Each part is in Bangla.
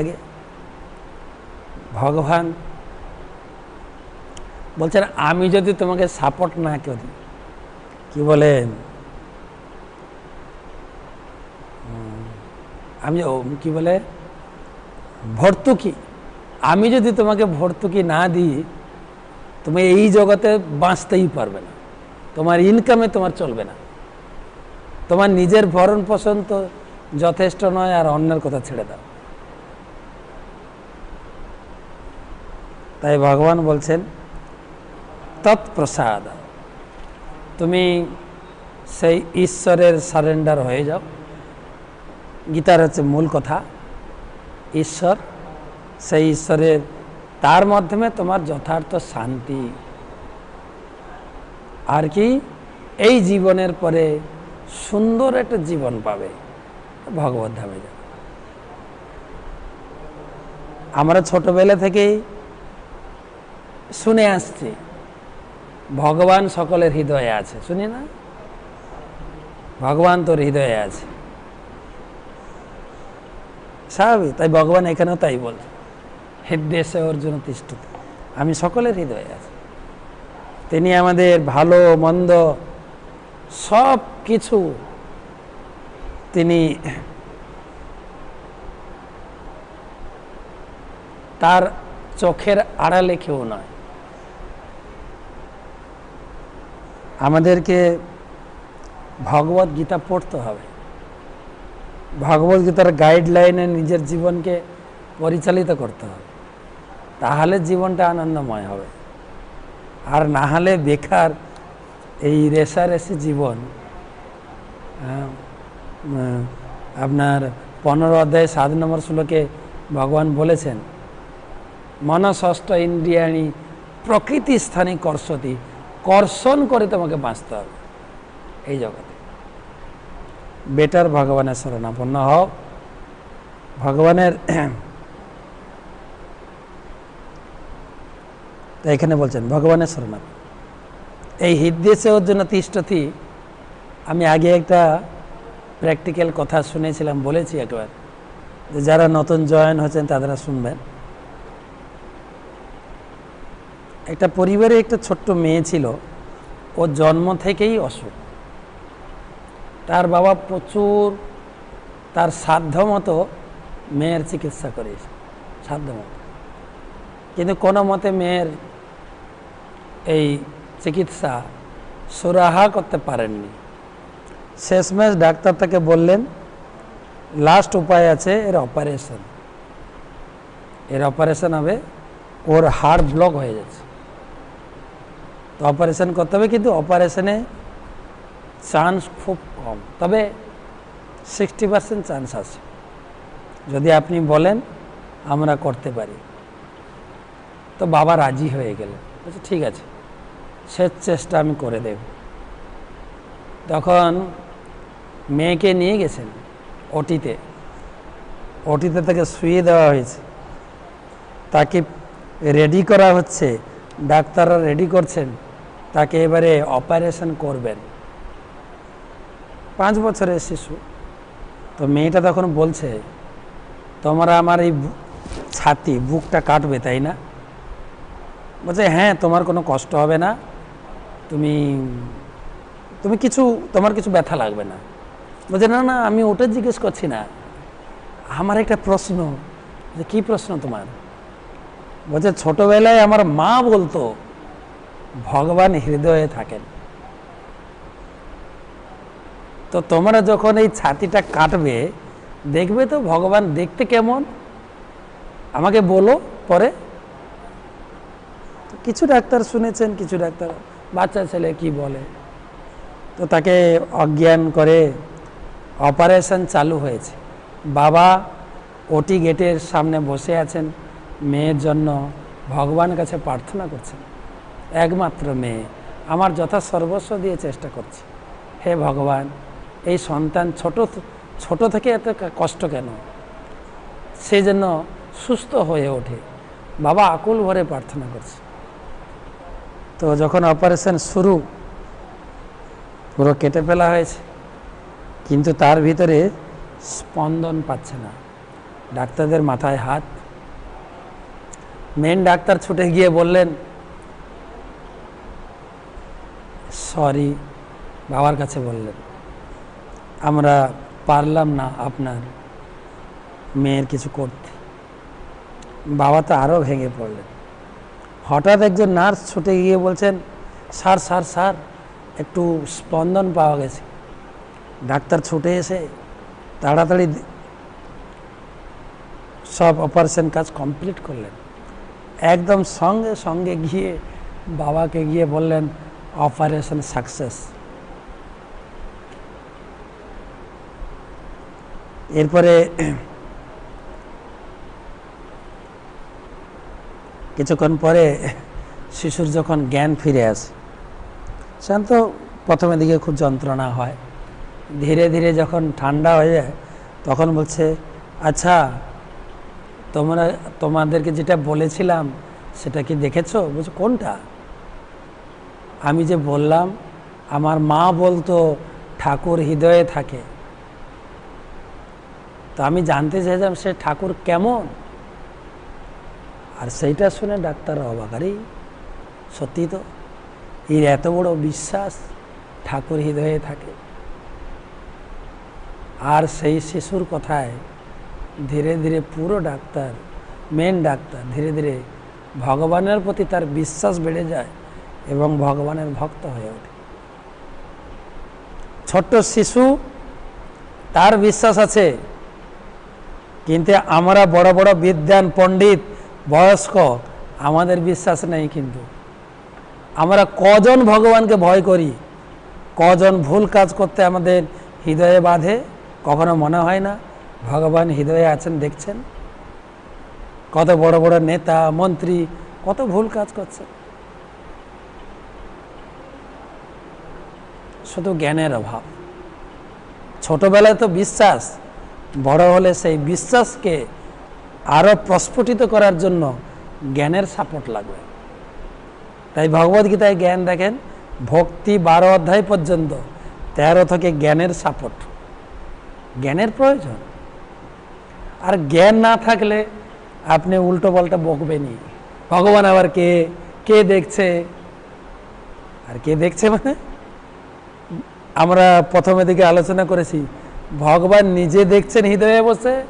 আগে ভগবান বলছেন, আমি যদি তোমাকে সাপোর্ট না করি, কি বলেন? আমি কি বলে? ভর্তুকি। আমি যদি তোমাকে ভর্তুকি না দিই, তুমি এই জগতে বাঁচতেই পারবে না। তোমার ইনকামে তোমার চলবে না। তোমার নিজের ভরণ পোষণ তো যথেষ্ট নয়, আর অন্যের কথা ছেড়ে দাও। তাই ভগবান বলছেন, তৎপ্রসাদ। তুমি সেই ঈশ্বরের সারেন্ডার হয়ে যাও। গীতার হচ্ছে মূল কথা, ঈশ্বর, সেই ঈশ্বরের, তার মাধ্যমে তোমার যথার্থ শান্তি। আর কি, এই জীবনের পরে সুন্দর একটা জীবন পাবে ভগবত ধামে যাবে। আমরা ছোটবেলা থেকেই শুনে আসছি। ভগবান সকলের হৃদয়ে আছে। শুনি না? ভগবান তোর হৃদয়ে আছে। স্বাভাবিক, তাই ভগবান এখানেও তাই বলছে হৃদয়েশে অর্জুন তিষ্ঠতে। আমি সকলের হৃদয়ে আছি। তিনি আমাদের ভালো, মন্দ সব কিছু তিনি তার চোখের আড়ালে কেউ নয়। আমাদেরকে ভগবত গীতা পড়তে হবে। ভগবত গীতার গাইডলাইনে নিজের জীবনকে পরিচালিত করতে হবে। তাহলে জীবনটা আনন্দময় হবে। আর না হলে বেকার এই রেশারেশি জীবন আপনার পনেরো অধ্যায় সাত নম্বর শ্লোকে ভগবান বলেছেন, মনষষ্ঠ ইন্দ্রিয়াণী প্রকৃতি স্থানে কর্ষতি কর্ষণ করে তোমাকে বাঁচতে হবে। এই জগতে। বেটার ভগবানের শরণাপন্ন হও। ভগবানের এখানে বলছেন, ভগবানের শরণাপন্ন। এই হৃদয়েশে ওর জন্য তিষ্ঠতি। আমি আগে একটা প্র্যাকটিক্যাল কথা শুনেছিলাম, বলেছি একবার যে যারা নতুন জয়েন হয়েছেন তারা শুনবেন। একটা পরিবারে একটা ছোট্ট মেয়ে ছিল, ও জন্ম থেকেই অসুখ। তার বাবা প্রচুর তার সাধ্য মতো মেয়ের চিকিৎসা করেছে, সাধ্য মতো। কিন্তু কোনো মতে মেয়ের এই চিকিৎসা সুরাহা করতে পারেননি। শেষমেশ ডাক্তার তাকে বললেন লাস্ট উপায় আছে, এর অপারেশন এর অপারেশন হবে, ওর হাড় ব্লক হয়ে যাচ্ছে। তো অপারেশন করতে হবে কিন্তু অপারেশনে চান্স খুব কম। তবে সিক্সটি পার্সেন্ট চান্স আছে। যদি আপনি বলেন, আমরা করতে পারি। তো বাবা রাজি হয়ে গেলেন বলছে, ঠিক আছে সে চেষ্টা আমি করে দেব। তখন মেয়েকে নিয়ে গেছেন ওটিতে। ওটিতে তাকে শুয়ে দেওয়া হয়েছে। তাকে রেডি করা হচ্ছে। ডাক্তাররা রেডি করছেন। তাকে এবারে অপারেশন করবেন। পাঁচ বছরের শিশু। তো মেয়েটা তখন বলছে, তোমরা আমার এই ছাতি, বুকটা কাটবে, তাই না? বলছে হ্যাঁ তোমার কোনো কষ্ট হবে না। তুমি তুমি কিছু, তোমার কিছু ব্যথা লাগবে না। বলছে, না না, আমি ওটা জিজ্ঞেস করছি না। আমার একটা প্রশ্ন, যে কী প্রশ্ন তোমার? বলছে, ছোটোবেলায় আমার মা বলতো ভগবান হৃদয়ে থাকেন। তো তোমরা যখন এই ছাতিটা কাটবে, দেখবে তো ভগবান দেখতে কেমন? আমাকে বলো পরে। কিছু ডাক্তার শুনেছেন, কিছু ডাক্তার, বাচ্চা ছেলে কি বলে? তো তাকে অজ্ঞান করে অপারেশন চালু হয়েছে। বাবা ওটি গেটের সামনে বসে আছেন, মেয়ের জন্য ভগবানের কাছে প্রার্থনা করছেন। একমাত্র মেয়ে। আমার যথা সর্বস্ব দিয়ে চেষ্টা করছি। হে ভগবান, এই সন্তান ছোট ছোট থেকে এত কষ্ট কেন? সে যেন সুস্থ হয়ে ওঠে। বাবা আকুল ভরে প্রার্থনা করছে। তো যখন অপারেশন শুরু, পুরো কেটে ফেলা হয়েছে। কিন্তু তার ভিতরে স্পন্দন পাচ্ছে না। ডাক্তারদের মাথায় হাত। মেন ডাক্তার ছুটে গিয়ে বললেন সরি, বাবার কাছে বললেন, আমরা পারলাম না আপনার মেয়ের কিছু করতে। বাবা তো আরও ভেঙে পড়লেন। হঠাৎ একজন নার্স ছুটে গিয়ে বলছেন, স্যার স্যার স্যার, একটু স্পন্দন পাওয়া গেছে। ডাক্তার ছুটে এসে তাড়াতাড়ি সব অপারেশন কাজ কমপ্লিট করলেন। একদম সঙ্গে সঙ্গে গিয়ে বাবাকে গিয়ে বললেন অপারেশন সাকসেস এরপরে কিছুক্ষণ পরে শিশুর যখন জ্ঞান ফিরে আসে সেখান তো প্রথমে দিকে খুব যন্ত্রণা হয়। ধীরে ধীরে যখন ঠান্ডা হয়ে যায়, তখন বলছে আচ্ছা তোমরা, তোমাদেরকে যেটা বলেছিলাম, সেটা কি দেখেছ? বলছে, কোনটা? আমি যে বললাম, আমার মা বলতো, ঠাকুর হৃদয়ে থাকে। তো আমি জানতে চাইছিলাম সে ঠাকুর কেমন? আর সেইটা শুনে ডাক্তার অবাকারই সত্যি তো? এর এত বড় বিশ্বাস? ঠাকুর হৃদয়ে থাকে? আর সেই শিশুর কথায় ধীরে ধীরে পুরো ডাক্তার মেন ডাক্তার, ধীরে ধীরে ভগবানের প্রতি তার বিশ্বাস বেড়ে যায়। এবং ভগবানের ভক্ত হয়ে ওঠে। ছোট্ট শিশু, তার বিশ্বাস আছে, কিন্তু আমরা বড় বড় বিদ্যান পণ্ডিত, বয়স্ক, আমাদের বিশ্বাস নেই কিন্তু। আমরা কজন ভগবানকে ভয় করি? কজন ভুল কাজ করতে আমাদের হৃদয়ে বাঁধে? কখনো মনে হয় না? ভগবান হৃদয়ে আছেন, দেখছেন? কত বড় বড় নেতা, মন্ত্রী, কত ভুল কাজ করছে। শুধু জ্ঞানের অভাব। ছোটবেলায় তো বিশ্বাস, বড় হলে সেই বিশ্বাসকে আরও প্রস্ফুটিত করার জন্য জ্ঞানের সাপোর্ট লাগবে। তাই ভগবদ্গীতায় জ্ঞান দেখেন, ভক্তি বারো অধ্যায় পর্যন্ত তেরো থেকে জ্ঞানের সাপোর্ট। জ্ঞানের প্রয়োজন। আর জ্ঞান না থাকলে আপনি উল্টো পাল্টা বকবেনই। ভগবান আবার কে কে দেখছে? আর কে দেখছে মানে? আমরা প্রথমে দিকে আলোচনা করেছি, ভগবান নিজে দেখছেন, হৃদয়ে বসে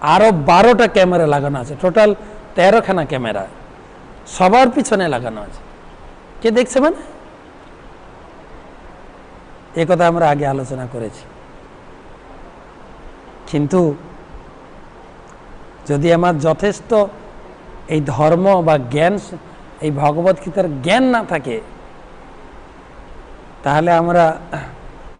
আরও বারোটা ক্যামেরা লাগানো আছে। টোটাল তেরোখানা ক্যামেরা। সবার পিছনে লাগানো আছে। কে দেখছে মানে? এ কথা আমরা আগে আলোচনা করেছি। কিন্তু যদি আমার যথেষ্ট এই ধর্ম বা জ্ঞান, এই ভগবত গীতার জ্ঞান না থাকে তাহলে আমরা